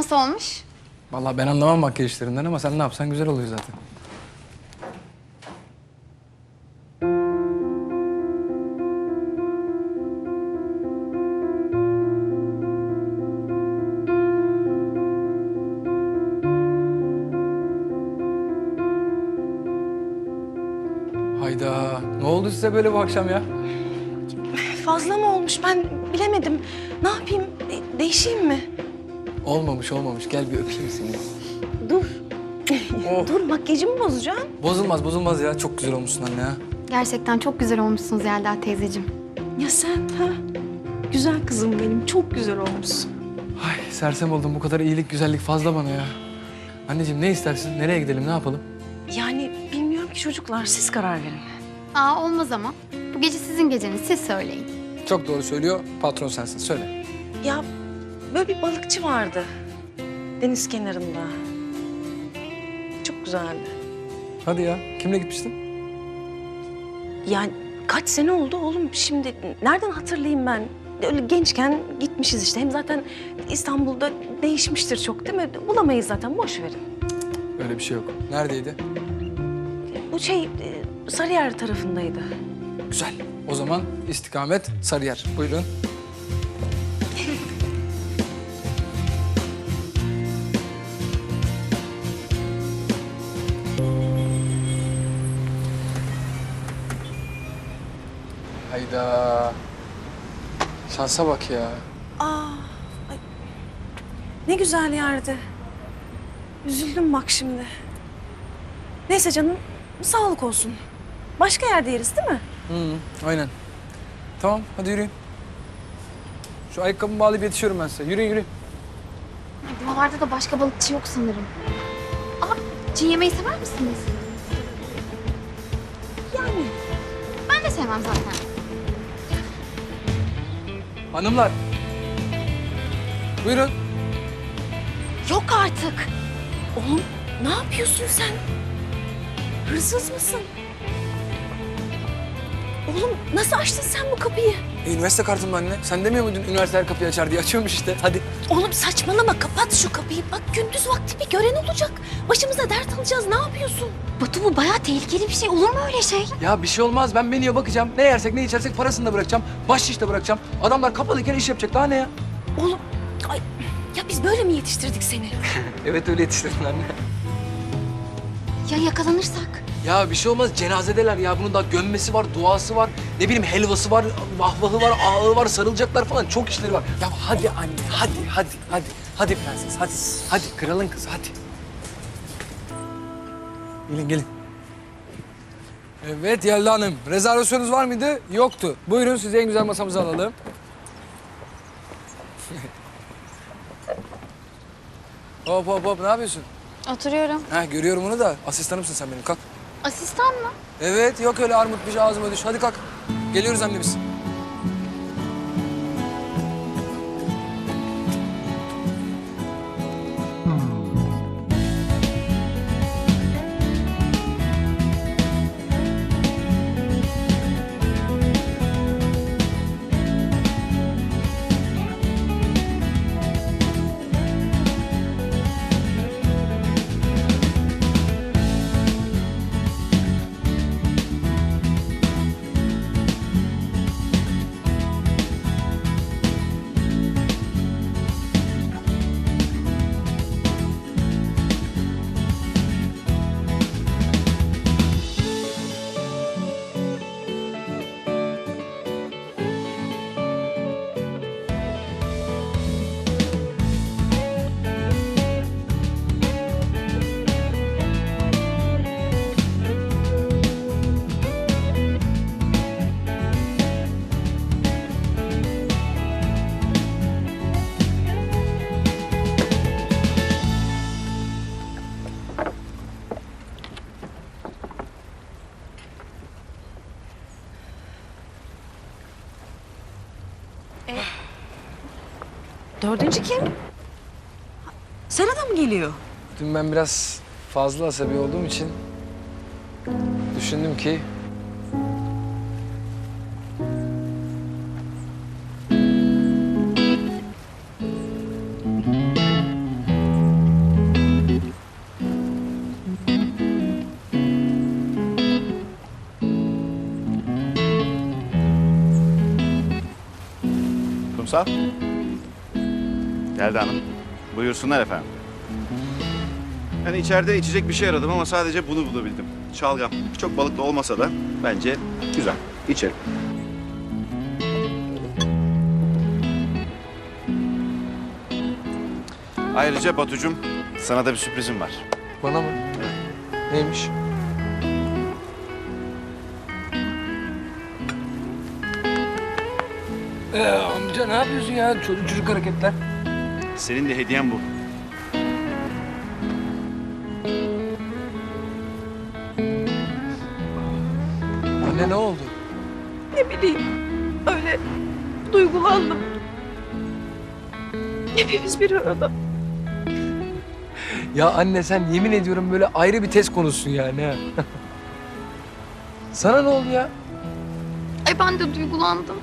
Nasıl olmuş? Vallahi ben anlamam makyaj işlerinden ama sen ne yapsan güzel oluyor zaten. Hayda. Ne oldu size böyle bu akşam ya? Fazla mı olmuş ben bilemedim. Ne yapayım? De- değişeyim mi? Olmamış olmamış. Gel bir öpeyim seni. Dur. Oh. Dur makyajımı bozacağım. Bozulmaz bozulmaz ya. Çok güzel olmuşsun anne ya. Gerçekten çok güzel olmuşsunuz Yelda teyzeciğim. Ya sen ha? Güzel kızım benim. Çok güzel olmuşsun. Ay sersem oldum. Bu kadar iyilik, güzellik fazla bana ya. Anneciğim ne istersin? Nereye gidelim? Ne yapalım? Yani bilmiyorum ki çocuklar siz karar verin. Aa olmaz ama. Bu gece sizin geceniz. Siz söyleyin. Çok doğru söylüyor. Patron sensin. Söyle. Ya böyle bir balıkçı vardı. Deniz kenarında. Çok güzeldi. Hadi ya. Kimle gitmiştin? Yani kaç sene oldu oğlum şimdi nereden hatırlayayım ben? Öyle gençken gitmişiz işte. Hem zaten İstanbul'da değişmiştir çok değil mi? Bulamayız zaten boş verin. Öyle bir şey yok. Neredeydi? Bu şey e, Sarıyer tarafındaydı. Güzel. O zaman istikamet Sarıyer. Buyurun. Hayda. Şansa bak ya. Aa, ay. ne güzel yerdi. Üzüldüm bak şimdi. Neyse canım, sağlık olsun. Başka yerde yeriz değil mi? Hı, aynen. Tamam hadi yürüyün. Şu ayakkabımı bağlayıp yetişiyorum ben size. Yürüyün yürüyün. Ay, Buralarda da başka balıkçı yok sanırım. Aa, çiğ yemeği sever misiniz? Yani. Ben de sevmem zaten. Hanımlar. Buyurun. Yok artık. Oğlum ne yapıyorsun sen? Hırsız mısın? Oğlum nasıl açtın sen bu kapıyı? E, üniversite kartım anne. Sen demiyor muydun üniversiteler kapıyı açar diye? Açıyormuş işte. Hadi. Oğlum saçmalama kapat şu kapıyı. Bak gündüz vakti bir gören olacak. Başımıza dert alacağız ne yapıyorsun? Batu bu bayağı tehlikeli bir şey. Olur mu öyle şey? Ya bir şey olmaz. Ben menüye bakacağım. Ne yersek ne içersek parasını da bırakacağım. Baş işte bırakacağım. Adamlar kapalıyken iş yapacak. Daha ne ya? Oğlum ay, ya biz böyle mi yetiştirdik seni? Evet öyle yetiştirdin anne. Ya yakalanırsak? Ya bir şey olmaz. Cenazedeler ya. Bunun daha gömmesi var, duası var. Ne bileyim helvası var, vahvahı var, ağığı var, sarılacaklar falan. Çok işleri var. Ya hadi anne, hadi, hadi, hadi. Hadi prenses, hadi. Hadi kralın kızı, hadi. Gelin, gelin. Evet Yelda Hanım. Rezervasyonunuz var mıydı? Yoktu. Buyurun sizi en güzel masamıza alalım. hop hop hop ne yapıyorsun? Oturuyorum. Ha görüyorum onu da asistanımsın sen benim kalk. Asistan mı? Evet yok öyle armut bir şey ağzıma düş. Hadi kalk. Geliyoruz anne biz. Dördüncü kim? Serada mı geliyor? Dün ben biraz fazla asabi olduğum için düşündüm ki Kumsal. Geldi hanım. Buyursunlar efendim. Ben içeride içecek bir şey aradım ama sadece bunu bulabildim. Şalgam. Çok balıklı olmasa da bence güzel. İçelim. Ayrıca Batucum sana da bir sürprizim var. Bana mı? Neymiş? Ee, amca ne yapıyorsun ya? Çocuk çocuk hareketler. Senin de hediyen bu. Anne ne oldu? Ne bileyim öyle duygulandım. Hepimiz bir arada. Ya anne sen yemin ediyorum böyle ayrı bir test konusun yani ha. Sana ne oldu ya? Ay ben de duygulandım.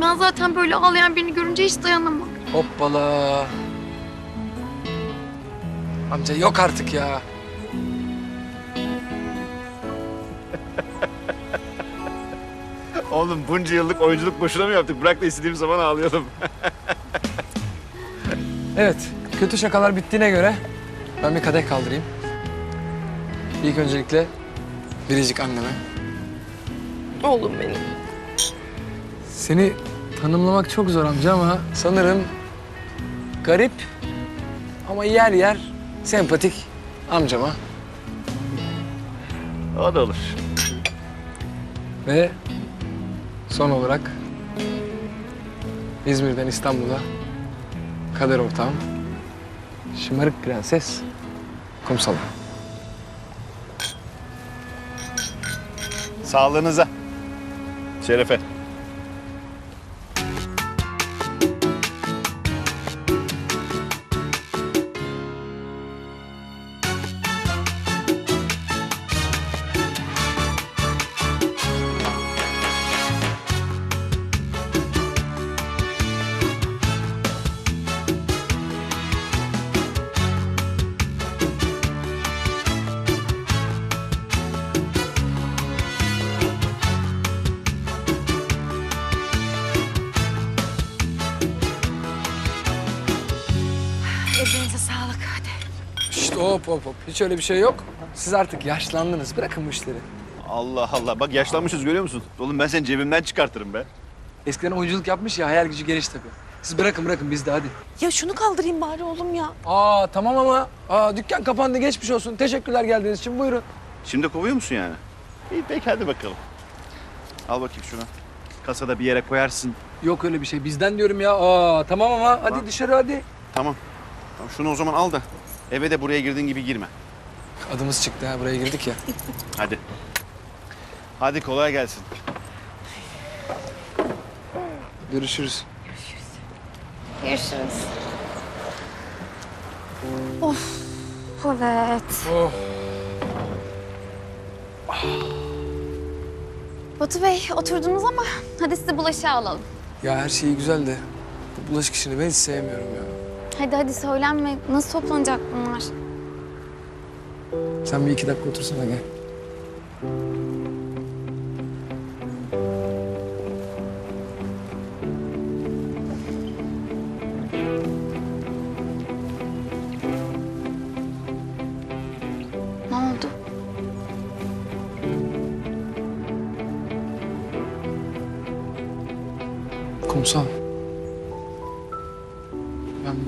Ben zaten böyle ağlayan birini görünce hiç dayanamam. Hoppala. Amca yok artık ya. Oğlum bunca yıllık oyunculuk boşuna mı yaptık? Bırak da istediğim zaman ağlayalım. Evet, kötü şakalar bittiğine göre ben bir kadeh kaldırayım. İlk öncelikle biricik anneme. Oğlum benim. Seni tanımlamak çok zor amca ama sanırım garip ama yer yer sempatik amcama O da olur. ve son olarak İzmir'den İstanbul'a kader ortağım şımarık prenses kumsalım. Sağlığınıza. Şerefe. Hop hop hop hiç öyle bir şey yok. Siz artık yaşlandınız bırakın bu işleri. Allah Allah. Bak yaşlanmışız görüyor musun? Oğlum ben seni cebimden çıkartırım be. Eskiden oyunculuk yapmış ya hayal gücü geniş tabii. Siz bırakın bırakın biz de hadi. Ya şunu kaldırayım bari oğlum ya. Aa tamam ama aa, dükkan kapandı geçmiş olsun. Teşekkürler geldiğiniz için buyurun. Şimdi kovuyor musun yani? İyi peki hadi bakalım. Al bakayım şunu. Kasada bir yere koyarsın. Yok öyle bir şey bizden diyorum ya. Aa tamam ama hadi Tamam. dışarı hadi. Tamam. Tamam şunu o zaman al da eve de buraya girdiğin gibi girme. Adımız çıktı ha buraya girdik ya. Hadi. Hadi kolay gelsin. Görüşürüz. Görüşürüz. Of. Evet. Oh. Batu Bey oturdunuz ama hadi size bulaşığı alalım. Ya her şey güzel de bu bulaşık işini ben hiç sevmiyorum ya. Hadi hadi söylenme. Nasıl toplanacak bunlar? Sen bir iki dakika otursana gel. Ne oldu? Kumsal.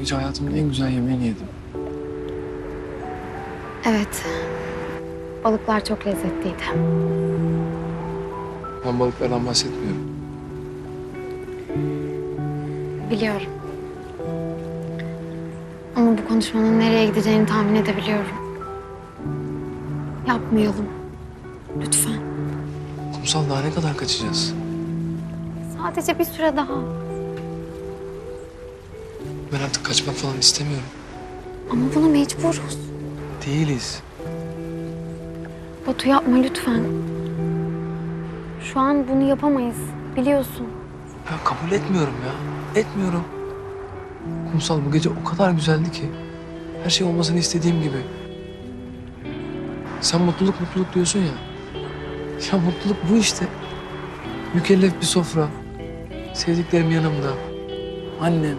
Gece hayatımın en güzel yemeğini yedim. Evet. Balıklar çok lezzetliydi. Ben balıklardan bahsetmiyorum. Biliyorum. Ama bu konuşmanın nereye gideceğini tahmin edebiliyorum. Yapmayalım. Lütfen. Kumsal daha ne kadar kaçacağız? Sadece bir süre daha. Ben artık kaçmak falan istemiyorum. Ama buna mecburuz. Değiliz. Batu yapma lütfen. Şu an bunu yapamayız. Biliyorsun. Ben kabul etmiyorum ya. Etmiyorum. Kumsal bu gece o kadar güzeldi ki. Her şey olmasını istediğim gibi. Sen mutluluk mutluluk diyorsun ya. Ya mutluluk bu işte. Mükellef bir sofra. Sevdiklerim yanımda. annem,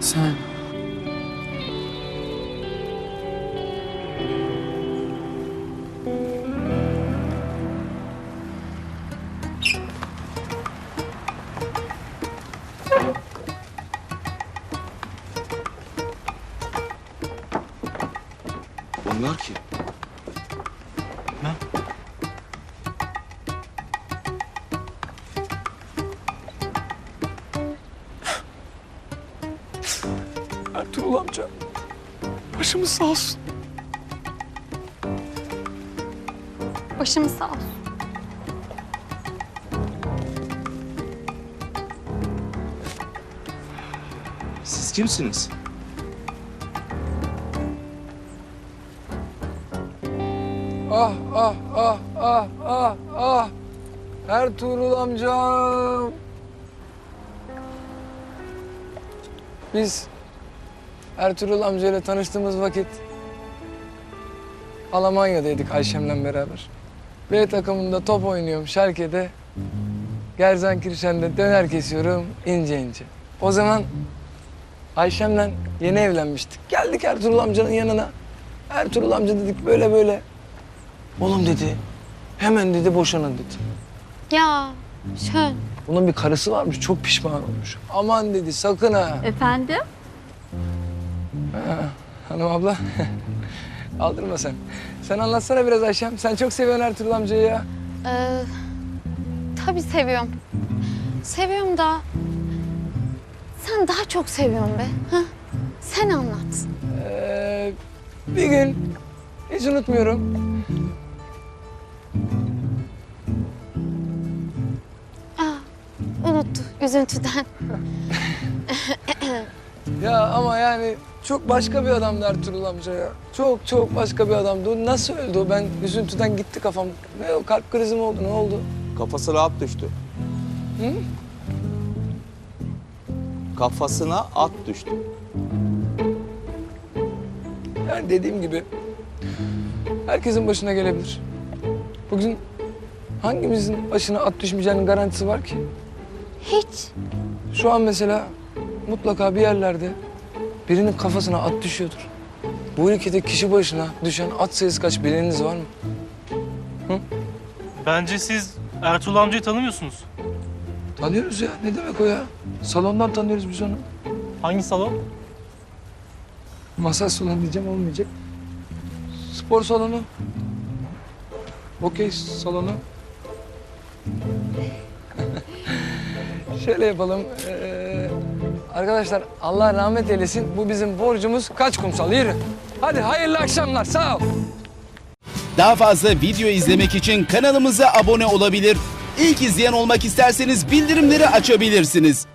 sen. Ertuğrul amca. Başımız sağ olsun. Başımız sağ olsun. Siz kimsiniz? Ah ah ah ah ah ah. Ertuğrul amcam. Biz Ertuğrul amcayla tanıştığımız vakit Almanya'daydık Ayşem'le beraber. B takımında top oynuyorum Schalke'de. Gerzenkirchen'de döner kesiyorum ince ince. O zaman Ayşem'le yeni evlenmiştik. Geldik Ertuğrul amcanın yanına. Ertuğrul amca dedik böyle böyle. Oğlum dedi. Hemen dedi boşanın dedi. Ya şön. Bunun bir karısı varmış çok pişman olmuş. Aman dedi sakın ha. Efendim? Ha hanım abla. Aldırma sen. Sen anlatsana biraz Ayşem. Sen çok seviyorsun Ertuğrul amcayı ya. Ee, tabii seviyorum. Seviyorum da sen daha çok seviyorsun be. Hah? Sen anlat. Ee, bir gün hiç unutmuyorum. Aa, unuttu üzüntüden. Ya ama yani çok başka bir adamdı Ertuğrul amca ya. Çok çok başka bir adamdı. O nasıl öldü o? Ben üzüntüden gitti kafam. Ne o kalp krizi mi oldu? Ne oldu? Kafası rahat düştü. Hı? Kafasına at düştü. Yani dediğim gibi herkesin başına gelebilir. Bugün hangimizin başına at düşmeyeceğinin garantisi var ki? Hiç. Şu an mesela mutlaka bir yerlerde birinin kafasına at düşüyordur. Bu ülkede kişi başına düşen at sayısı kaç bileniniz var mı? Bence siz Ertuğrul amcayı tanımıyorsunuz. Tanıyoruz ya. Ne demek o ya? Salondan tanıyoruz biz onu. Hangi salon? Masaj salonu diyeceğim olmayacak. Spor salonu. Okey salonu. Şöyle yapalım. ee, arkadaşlar Allah rahmet eylesin. Bu bizim borcumuz. Kaç kumsal? Yürü. Hadi hayırlı akşamlar. Sağ ol. Daha fazla video izlemek için kanalımıza abone olabilir. İlk izleyen olmak isterseniz bildirimleri açabilirsiniz.